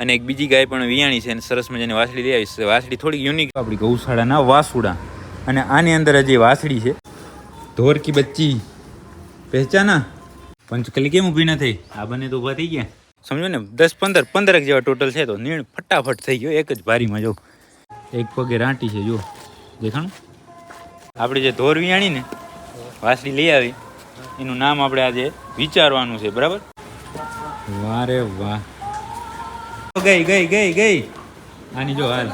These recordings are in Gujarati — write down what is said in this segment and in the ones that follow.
અને એક બીજી ગાય પણ વિયાણી છે અને સરસ મજાની વાસળી લઈ આવી છે વાસળી થોડી યુનિક આપણી ગૌશાળાના વાસુડા. અને આની અંદર હજી વાસળી છે. ધોર કી બચ્ચી. પહેચાના. પંચકલી કેમ ઊભી થઈ આ બંને તો ઊભા થઈ ગયા. સમજો ને, દસ પંદર, પંદરક જેવા ટોટલ છે તો નીણ ફટાફટ થઈ ગયો. એક જ ભારીમાં જો. એક પગે રાંટી છે, જો. દેખાણ? આપણે જે ધોર વિયાણી ને વાસળી લઈ આવી. એનું નામ આપણે આજે વિચારવાનું છે, બરાબર? વારે વાહ. ગઈ ગઈ ગઈ ગઈ. આની જો હાલ.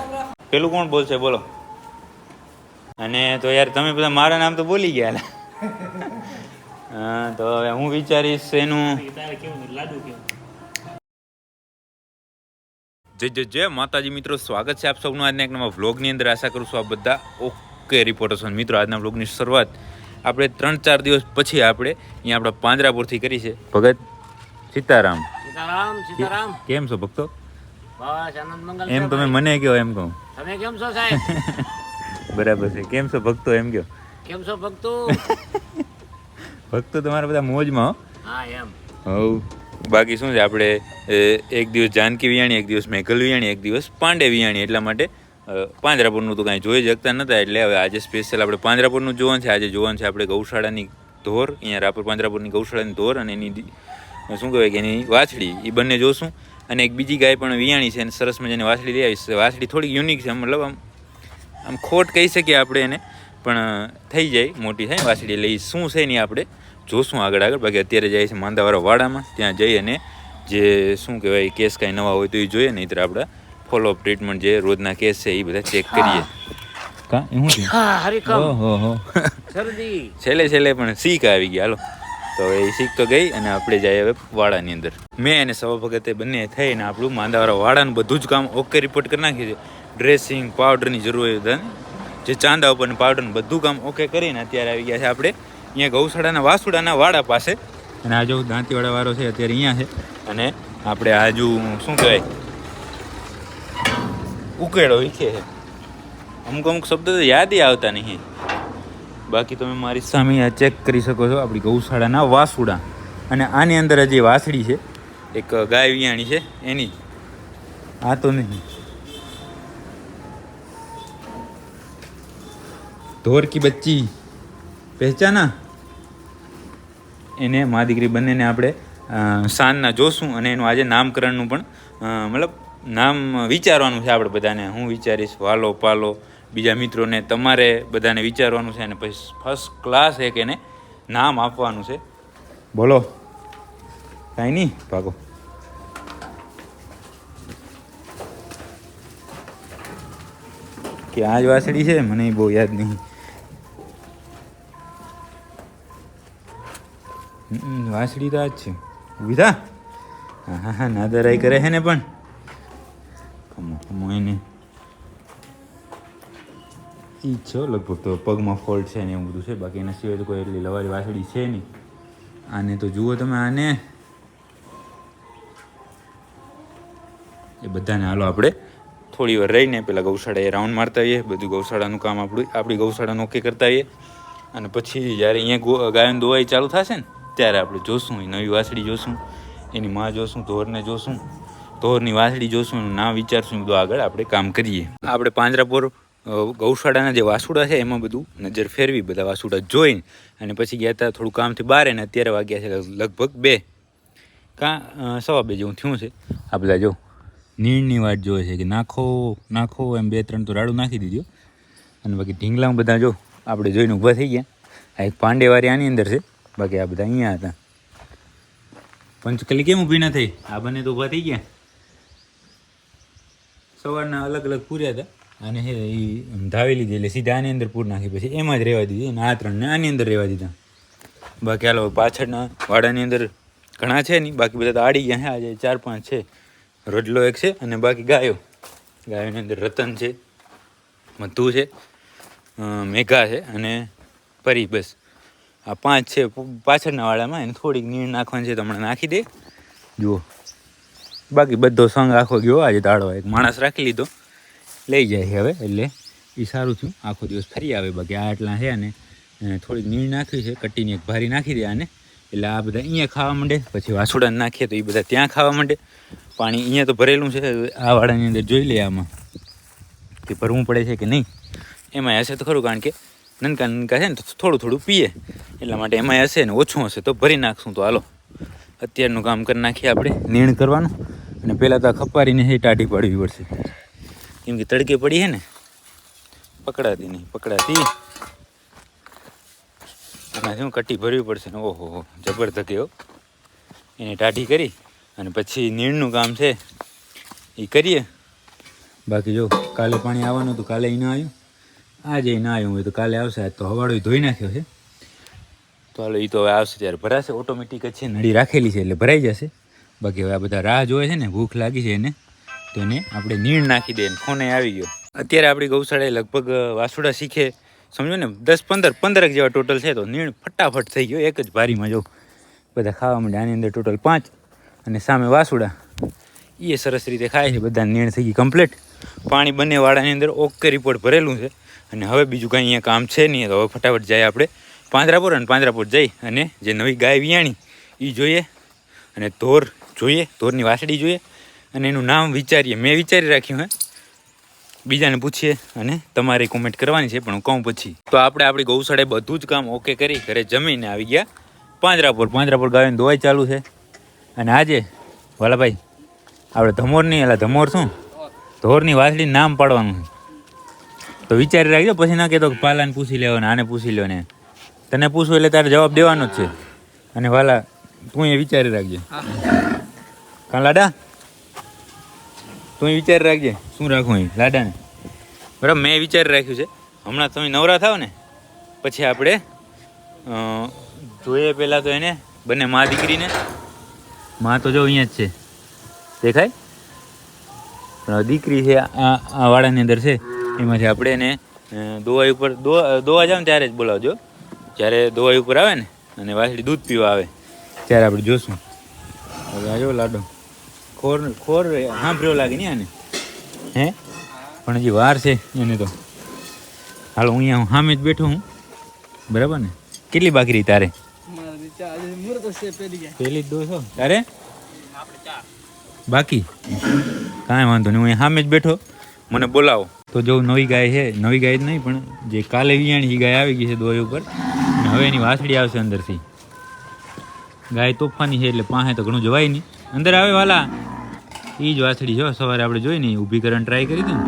પેલું કોણ બોલશે? બોલો. અને તો યાર તમે બધા મારા નામ તો બોલી ગયા. હા તો હવે હું વિચારીશ એનું. જય જય જય. માતાજી મિત્રો સ્વાગત છે આપ સૌનું આજના એક નવા વ્લોગની અંદર. આશા કરું છું આપ બધા ઓકે રિપોર્ટર્સ છો. મિત્રો આજના વ્લોગની શરૂઆત આપણે ત્રણ ચાર દિવસ પછી આપણે અહીંયા આપણા પાંજરાપુરથી કરી છે. ભગત સીતારામ. સીતારામ સીતારામ. કેમ છો ભક્તો? બસ આનંદ મંગલ એમ તમે મને કહો એમ કહું. તમે કેમ છો સાહેબ? બરાબર છે. કેમ છો ભક્તો એમ કહો. કેમ છો ભક્તો? ભક્તો તમારા બધા મોજમાં હો. એમ. હવ. બાકી શું છે આપણે એક દિવસ જાનકી વિયાણી એક દિવસ મેઘલ વિયાણી એક દિવસ પાંડે વિયાણી એટલા માટે પાંજરાપુરનું તો કાંઈ જોઈ શકતા નતા એટલે હવે આજે સ્પેશિયલ આપણે પાંજરાપુરનું જોવાનું છે. આજે જોવાનું છે આપણે ગૌશાળાની ધોર અહીંયા રાપર પાંજરાપુરની ગૌશાળાની ધોર અને એની શું કહેવાય કે એની વાછડી એ બંને જોશું. અને એક બીજી ગાય પણ વિયાણી છે અને સરસ મજાની વાછડી લઈ આવી છે વાછડી થોડીક યુનિક છે મતલબ આમ આમ ખોટ કહી શકીએ આપણે એને પણ થઈ જાય મોટી થાય વાછડી એટલે ઈ શું છે એની આપણે જોશું આગળ આગળ. બાકી અત્યારે જાય છે માંદાવાળા વાડામાં ત્યાં જઈ અને જે શું કહેવાય કેસ કાંઈ નવા હોય તો એ જોઈએ નહીં આપણા ફોલોઅપ ટ્રીટમેન્ટ જે રોજના કેસ છે એ બધા ચેક કરીએ. કા એ હા હરિકમ ઓહો શરદી. છેલ્લે છેલ્લે પણ શીખ આવી ગયા હાલો. તો એ શીખ તો ગઈ અને આપણે જઈએ હવે વાડાની અંદર. મેં અને સવા ભગતે બંને થઈને આપણું માંદાવાળા વાડાનું બધું જ કામ ઓકે રિપોર્ટ કરી નાખ્યું છે. ડ્રેસિંગ પાવડરની જરૂર હોય જે ચાંદા ઉપર પાવડરનું બધું કામ ઓકે કરીને અત્યારે આવી ગયા છે આપણે. અહીંયા ગૌશાળાના વાસુડાના વાડા પાસે. અને આ જો દાંતીવાડા વાળો છે, અત્યારે અહીંયા છે. અને આપણે આજુ શું કહેવાય? ઉકેળો ઈચ્છે છે. અમુક અમુક શબ્દો તો યાદ આવતા નહીં. બાકી તમે મારી સામે આ ચેક કરી શકો છો આપણી ગૌશાળાના વાસુડા. અને આની અંદર જે વાસડી છે, એક ગાય વિયાણી છે, એની. આ તો નહીં. ધોર કી બચ્ચી. પહેચાના? એને મા દીકરી બંનેને આપણે સાંજના જોશું અને એનું આજે નામકરણનું પણ મતલબ નામ વિચારવાનું છે આપણે બધાને. હું વિચારીશ, વાલો પાલો બીજા મિત્રોને તમારે બધાને વિચારવાનું છે અને પછી ફર્સ્ટ ક્લાસ એક એને નામ આપવાનું છે. બોલો. કાંઈ નહીં, ભાગો. કે આ જ વાસળી છે? મને બહુ યાદ નહીં. વાસળી તો આ જ છે. વિધા હા હા નાદરાઈ કરે છે ને પણ. ઈ જ છે, લગભગ તો પગમાં ફોલ્ટ છે ને એવું બધું છે, બાકી એના સિવાય તો કોઈ એટલી લવારી વાસળી છે નહીં. આને તો જુઓ તમે આને. એ બધાને હાલો આપણે થોડી વાર રહીને પેલા ગૌશાળાએ રાઉન્ડ મારતા આવીએ, બધું ગૌશાળાનું કામ આપણું, આપણી ગૌશાળાનું ઓકે કરતા આવીએ. અને પછી જ્યારે અહીંયા ગાયન દોવાઈ ચાલુ થશે ને, ત્યારે આપણે જોશું, એ નવી વાસળી જોશું, એની માં જોશું, ધોરને જોશું, ધોરની વાસળી જોશું, એનું નામ વિચારશું, એ બધું આગળ આપણે કામ કરીએ. આપણે પાંજરાપુર ગૌશાળાના જે વાસુડા છે એમાં બધું નજર ફેરવી બધા વાસુડા જોઈને અને પછી ગયા હતા થોડું કામથી બહાર અને અત્યારે વાગ્યા છે લગભગ બે. કાં સવા બે જેવું થયું છે. આ બધા જો નીણની વાત જોવે છે કે નાખો નાખો એમ બે ત્રણ તો રાડું નાખી દીધો. અને બાકી ઢીંગલામાં બધા જો આપણે જોઈને ઊભા થઈ ગયા. આ એક પાંડેવારી આની અંદર છે. બાકી આ બધા અહીંયા હતા. પંચકલી કેમ ઊભી ન થઈ? આ બંને તો ઊભા થઈ ગયા. સવારના અલગ અલગ પૂર્યા હતા. અને છે એ ધાવી લીધી, એટલે સીધા આની અંદર પૂર નાખી, પછી એમાં જ રહેવા દીધી, અને આ ત્રણને આની અંદર રહેવા દીધા. બાકી હાલો પાછળના વાડાની અંદર ઘણા છે નહીં, બાકી બધા તો આડી ગયા છે આજે ચાર પાંચ છે. રોડલો એક છે અને બાકી ગાયો. ગાયોની અંદર રતન છે, મધુ છે મેઘા છે અને પરી, બસ. આ પાંચ છે પાછળના વાડામાં એને થોડીક નીણ નાખવાની છે, તો હમણાં નાખી દે. જુઓ. બાકી બધો સંગ આખો ગયો, આજે દાડો, એક માણસ રાખી લીધો. લઈ જાય છે હવે, એટલે એ સારું થયું. આખો દિવસ ફરી આવે, બાકી આ આટલા છે અને થોડીક નીણ નાખી છે કટ્ટીની એક ભારી નાખી દે આને. એટલે આ બધા અહીંયા ખાવા માંડે, પછી વાસુડા નાખીએ તો એ બધા ત્યાં ખાવા માંડે. પાણી અહીંયા તો ભરેલું છે, આ વાડાની અંદર જોઈ લઈએ આમાં. કે ભરવું પડે છે કે નહીં. એમાં હશે તો ખરું, કારણ કે નનકા નનકા છે ને થોડું થોડું પીએ. એટલા માટે એમાં હશે ને ઓછું હશે તો ભરી નાખશું તો હાલો. અત્યારનું કામ કરી નાખીએ આપણે નીણ કરવાનું. અને પહેલાં તો આ ખપારીને ટાઢી પાડવી પડશે. કેમ કે તડકે પડી હે ને? પકડાતી નહીં, પકડાતી. એનાથી હું કટ્ટી ભરવી પડશે ને? ઓહો હો જબર ધકે હો. એને ટાઢી કરી અને પછી નીણનું કામ છે એ કરીએ. બાકી જો કાલે પાણી આવવાનું હતું કાલે ના આવ્યું. આજે ના આવ્યું હોય તો કાલે આવશે. આજ તો હવાડો ધોઈ નાખ્યો છે. તો હાલો એ તો હવે આવશે ત્યારે ભરાશે. ઓટોમેટિક જ છે, નળી રાખેલી છે એટલે ભરાઈ જશે. બાકી હવે આ બધા રાહ જોવે છે ને, ભૂખ લાગી છે એને. તો એને આપણે નીણ નાખી દઈએ ફોને આવી ગયો. અત્યારે આપણી ગૌશાળાએ લગભગ વાસુડા શીખે, સમજો ને, દસ પંદર, પંદરક જેવા ટોટલ છે તો નીણ ફટાફટ થઈ ગયો, એક જ ભારીમાં જો. બધા ખાવા માંડે, આની અંદર ટોટલ પાંચ અને સામે વાસુડા. એ સરસ રીતે ખાય છે બધા નીણ થઈ ગઈ કમ્પ્લીટ. પાણી બંને વાળાની અંદર ઓકે રિપોર્ટ ભરેલું છે અને હવે બીજું કાંઈ અહીંયા કામ છે નહીં, તો હવે ફટાફટ જાય આપણે પાંજરાપુર અને પાંજરાપુર જઈ અને જે નવી ગાય વિયાણી એ જોઈએ અને ધોર જોઈએ ધોરની વાસડી જોઈએ. અને એનું નામ વિચારીએ. મેં વિચારી રાખ્યું હે? બીજાને પૂછીએ અને તમારે કોમેન્ટ કરવાની છે પણ હું કહું પછી. તો આપણે આપણી ગૌશાળાએ બધું જ કામ ઓકે કરી ઘરે જમીને આવી ગયા. પાંજરાપોર પાંજરાપોર ગાયોની દોવાઈ ચાલુ છે. અને આજે વાલાભાઈ આપણે ધમોરની એલા એટલે ધમોર શું? ધોરની વાસળી નામ પાડવાનું તો વિચારી રાખજો પછી ના કહેતો કે પાલાને પૂછી લેવાનો આને પૂછી લો ને. તને પૂછવું એટલે તારે જવાબ દેવાનો જ છે. અને વાલા તું એ વિચારી રાખજે. કાં લાડા? તું વિચાર રાખજે. શું રાખવું એ લાડાને. બરાબર, મેં વિચાર રાખ્યું છે. હમણાં તમે નવરા થાવ ને, પછી આપણે જોઈએ પહેલાં તો એને, બંને મા દીકરીને. મા તો જો અહીંયા જ છે. દેખાય? પણ દીકરી છે, આ વાડાની અંદર છે. એમાંથી આપણે એને દોવાઈ ઉપર દોવા જાવ ને ત્યારે જ બોલાવજો. જ્યારે દોવાઈ ઉપર આવે ને, અને વાસળી દૂધ પીવા આવે, ત્યારે આપણે જોશું. હવે આવ્યો લાડો. ખોર ખોર સાંભળ્યો લાગે ને આને હે પણ હજી વાર છે એને તો હાલો હું અહીંયા સામે જ બેઠો હું બરાબર ને કેટલી બાકી રહી તારે પેલી જ દોસો તારે બાકી કાંઈ વાંધો નહીં હું અહીંયા સામે જ બેઠો મને બોલાવો તો જો નવી ગાય છે નવી ગાય જ નહીં પણ જે કાલે વિયાણી એ ગાય આવી ગઈ છે દોઈ ઉપર અને હવે એની વાસળી આવશે અંદરથી ગાય તોફાની છે એટલે પાસે તો ઘણું જવાય નહીં અંદર આવે વાલા. એ જ વાછડી જો સવારે આપણે જોઈ નહીં ઊભી કરવાની ટ્રાય કરી હતી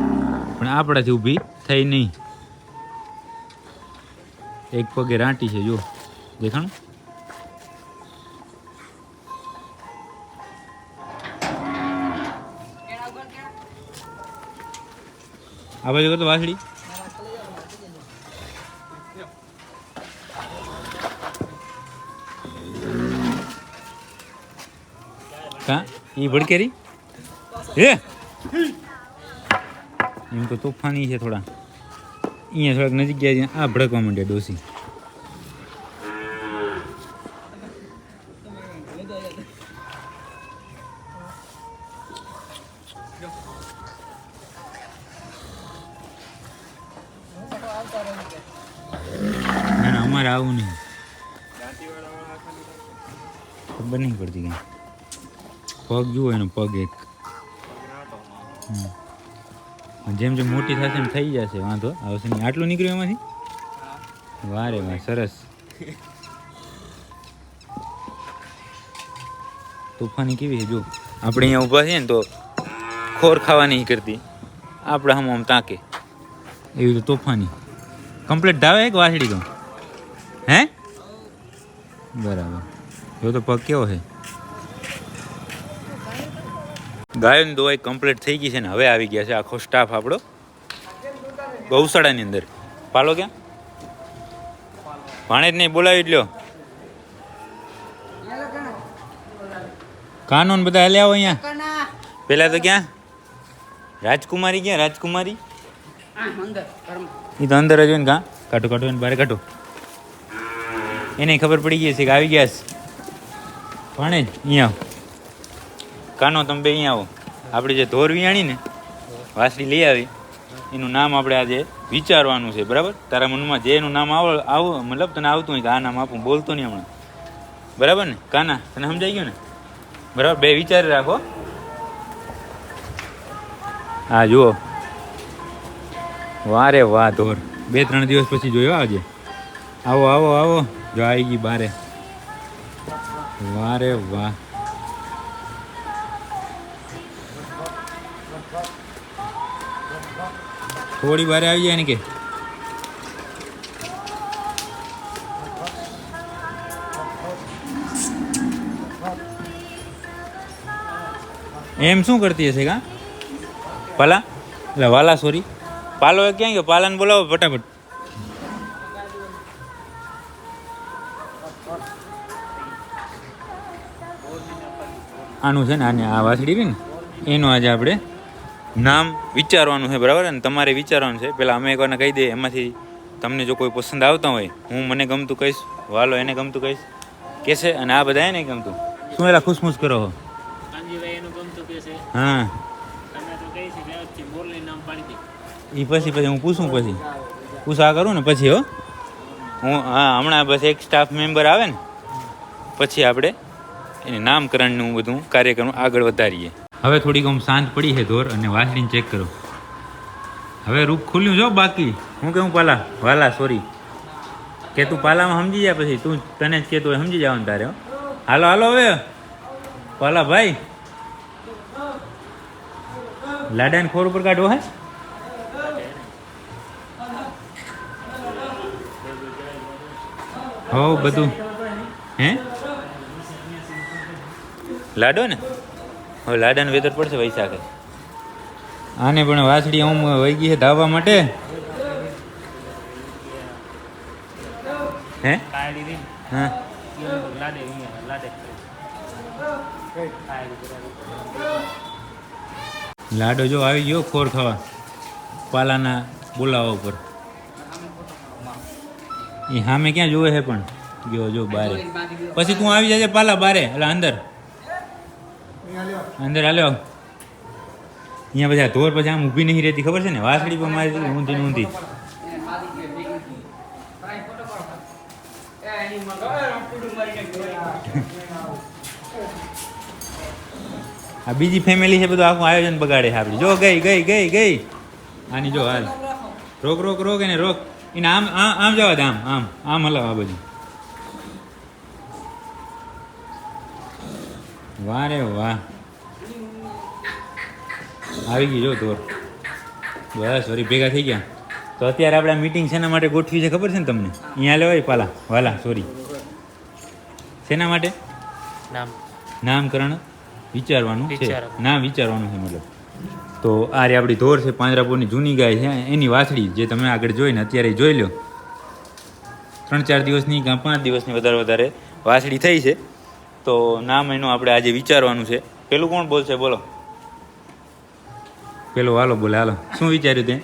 પણ આપણાથી ઊભી થઈ નહીં. એક પગે રાંટી છે જો દેખાણ? આ બાજુ કરતો વાસળી એ ભડકેરી? હે? એમ તો તોફાની છે થોડા. અહીંયા થોડાક નજીક ગયા છે, આ ભડકવા માંડ્યા ડોસી. ના, અમારે આવું નહીં. ખબર નહીં પડતી કઈ. પગ જુઓ એનો પગ એક. હમ. જેમ જેમ મોટી થશે એમ થઈ જશે વાંધો. આવશે નહીં આટલું નીકળ્યું એમાંથી? વારે વાહ સરસ. તોફાની કેવી છે જો. આપણે અહીંયા ઊભા છીએ ને તો ખોર ખાવા નહીં કરતી. આપણે આમ આમ તાકે. એવી તો તોફાની. કમ્પ્લીટ ધાવે એક વાછડી તો? હે? બરાબર. જો તો પગ કેવો છે? ગાયોની દવાઈ કમ્પ્લીટ થઈ ગઈ છે ને હવે આવી ગયા છે આખો સ્ટાફ આપણો. ગૌશાળાની અંદર. પાલો ક્યાં? ભાણેજ નહીં, બોલાવી લ્યો. કાનૂન બધા હલ્યા હોય અહીંયા? પેલા તો ક્યાં? રાજકુમારી ક્યાં? રાજકુમારી? એ તો અંદર જ હોય ને કાં? કાઢો કાઢો એને બારે કાઢો. એને ખબર પડી ગઈ છે કે આવી ગયા છે. ભાણે જ અહીંયા. કાનો, તમે બે અહીંયા આવો. આપણે જે ધોર વિયાણી ને, વાસળી લઈ આવી. એનું નામ આપણે આજે વિચારવાનું છે, બરાબર? તારા મનમાં જે એનું નામ આવ, આવો, મતલબ તને આવતું હોય કે આ નામ આપું, બોલતો નહીં હમણાં. બરાબર ને? કાના, તને સમજાઈ ગયું ને? બરાબર, બે વિચારી રાખો. હા, જુઓ. વારે વાહ, ધોર. બે, ત્રણ દિવસ પછી જોયો આજે. આવો આવો આવો. જો આવી ગઈ બારે. વારે વાહ. થોડી બારે આવી જાય ને કે? એમ શું કરતી હશે કા? પાલા? એટલે વાલા સોરી પાલો એ ક્યાં ગયો? પાલાને બોલાવો ફટાફટ. આનું છે ને આને આ વાસળી ને, એનું આજે આપણે નામ વિચારવાનું છે બરાબર ને? તમારે વિચારવાનું છે. પહેલાં અમે એકવારને કહી દઈએ એમાંથી તમને જો કોઈ પસંદ આવતા હોય હું મને ગમતું કહીશ વાલો એને ગમતું કહીશ. કહેશે અને આ બધા એને ગમતું. શું એલા ખુશમુશ કરો છો? કે છે? હા. છે દે. એ પછી પછી હું પૂછું પછી? પૂછા કરું ને પછી હો? હું હા હમણાં બસ એક સ્ટાફ મેમ્બર આવે ને પછી આપણે એને નામકરણનું બધું કાર્યક્રમ આગળ વધારીએ. હવે થોડીક આમ શાંત પડી છે ધોર અને વાસળીને ચેક કરો. હવે રૂખ ખુલ્યું જો બાકી. હું કહું પાલા? વાલા સોરી કે તું પાલામાં સમજી જાય પછી. તું તને જ કહેતો સમજી જવાનું તારે, હો. હાલો હાલો હવે. પાલા ભાઈ. લાડાને ખોર ઉપર કાઢવો હે? હો, બધું. હે? લાડો ને? હવે લાડાને વેતર પડશે વૈશાખે. આને પણ વાછડી આમ વહી ગઈ છે ધાવવા માટે. હે? હા. લાડે જો આવી ગયો ખોર ખાવા. પાલાના બોલાવા ઉપર. એ સામે ક્યાં જોવે છે પણ? ગયો જો બારે. પછી તું આવી જજે પાલા બારે એટલે અંદર. અંદર હાલો. અહીંયા પછી ધોર પછી આમ ઊભી નહીં રહેતી, ખબર છે ને? વાસળી પણ મારી ઊંધી ઊંધી. આ બીજી ફેમિલી છે બધું આખું આયોજન બગાડે છે આપણે. જો, ગઈ ગઈ ગઈ ગઈ. આની જો, હાલ. રોક રોક રોક એને રોક. એને આમ આમ જવા દે, આમ આમ આમ હલાવ આ બધું. વાહ રે વાહ. આવી ગઈ જો ધોર બસ વરી ભેગા થઈ ગયા. તો અત્યારે આપણે મીટિંગ શેના માટે ગોઠવી છે ખબર છે ને તમને? અહીંયા લેવાય પાલા. વાલા સોરી શેના માટે? નામ. નામકરણ વિચારવાનું છે. નામ વિચારવાનું છે મતલબ. તો આ રે આપણી ધોર છે પાંજરાપુરની જૂની ગાય છે. એની વાછડી જે તમે આગળ જોઈને અત્યારે જોઈ લો. ત્રણ ચાર દિવસની કાં પાંચ દિવસની વધારે વધારે વાછડી થઈ છે. તો નામ એનું આપણે આજે વિચારવાનું છે. પેલું કોણ બોલશે? બોલો. પેલો હાલો બોલે હાલો શું વિચાર્યું તે?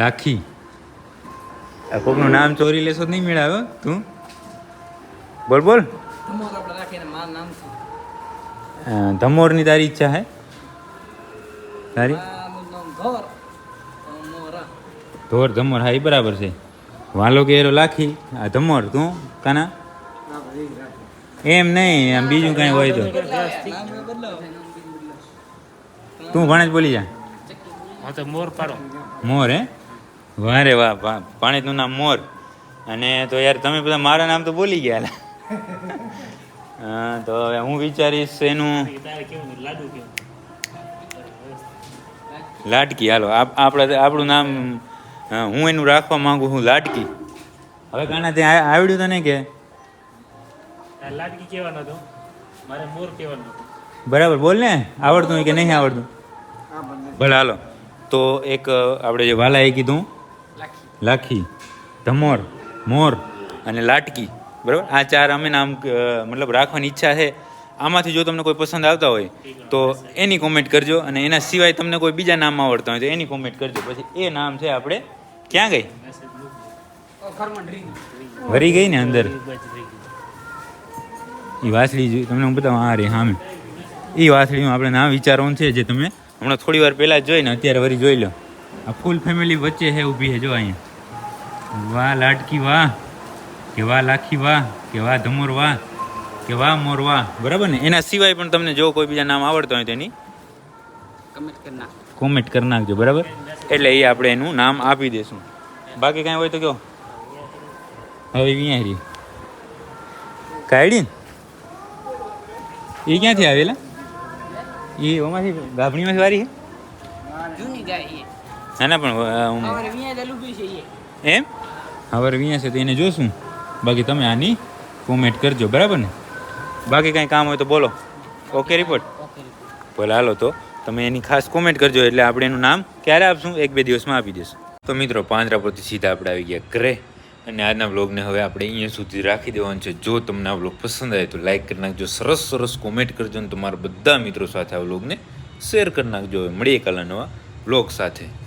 લાખી. આ કોકનું નામ ચોરી લેશો નહીં મેળાવે તું. બોલ બોલ. ધમોરની તારી ઈચ્છા હે? તારી? ધોર મોરા ધમોર હા એ બરાબર છે. વાલો કે એરો લાખી આ ધમોર તું કાના? એમ નહીં આમ બીજું કાંઈ હોય તો. તું ભણે જ બોલી જા. હા તો મોર પાડો. મોર હે? વાહ રે વાહ ભાણેજનું નામ મોર. અને તો યાર તમે બધા મારા નામ તો બોલી ગયા. હા તો હવે હું વિચારીશ એનું લાડકી. હાલો આપ- આપણે આપણું નામ હું એનું રાખવા માંગુ છું લાટકી હવે કાના ત્યાં આવડ્યું તને કે? લાટકી કહેવાનો હતો. મારે મોર કહેવાનો બરાબર બોલ ને. આવડતું કે નહીં આવડતું? ભલે હાલો. તો એક આપણે જે વાલાએ કીધું? લાખી. ધમોર, મોર અને લાટકી. બરાબર? આ ચાર અમે નામ મતલબ રાખવાની ઈચ્છા છે. આમાંથી જો તમને કોઈ પસંદ આવતા હોય, તો એની કોમેન્ટ કરજો અને એના સિવાય તમને કોઈ બીજા નામ આવડતા હોય તો એની કોમેન્ટ કરજો. પછી એ નામ છે આપણે, ક્યાં ગઈ? વરી ગઈ ને અંદર? એ વાસળી તમને હું બતાવું, આ રે સામે. એ વાસળીમાં આપણે નામ વિચારવાનું છે જે તમે હમણાં થોડી વાર પહેલાં જ જોઈને અત્યારે વરી જોઈ લો. આ ફૂલ ફેમિલી વચ્ચે છે ઊભી છે જો અહીંયા. વાહ લાડકી વાહ. કે વાહ લાખી વાહ. કે વાહ ધમોર વાહ. કે વાહ મોર વાહ. બરાબર ને? એના સિવાય પણ તમને જો કોઈ બીજા નામ આવડતા હોય તેની? કમેન્ટ કરી નાખ. કોમેન્ટ કરી નાખજો બરાબર? એટલે એ આપણે એનું નામ આપી દઈશું બાકી કાંઈ હોય તો કહો. હવે અહીંયા રહી. કાઢી એ ક્યાંથી આવેલા? એ ઓમાંથી ગાભણીમાં વારી છે? જૂની ગાય એ ના ના પણ અમારે વિયા દલુબી છે એ એમ? હવે વિયા છે તો એને જોશું. બાકી તમે આની કોમેન્ટ કરજો બરાબર ને? બાકી કાંઈ કામ હોય તો બોલો. ઓકે રિપોર્ટ ભલે હાલો તો. તમે એની ખાસ કોમેન્ટ કરજો એટલે આપણે એનું નામ ક્યારે આપશું? એક બે દિવસમાં આપી દઈશું તો મિત્રો પાંદરા પરથી સીધા આપણે આવી ગયા ઘરે. અને આજના વ્લોગને હવે આપણે અહીંયા સુધી રાખી દેવાનું છે. જો તમને આ વ્લોગ પસંદ આવે તો લાઈક કરી નાખજો, સરસ સરસ કોમેન્ટ કરજો અને તમારા બધા મિત્રો સાથે આ વ્લોગને શેર કરી નાખજો. મળીએ કાલના નવા વ્લોગ સાથે.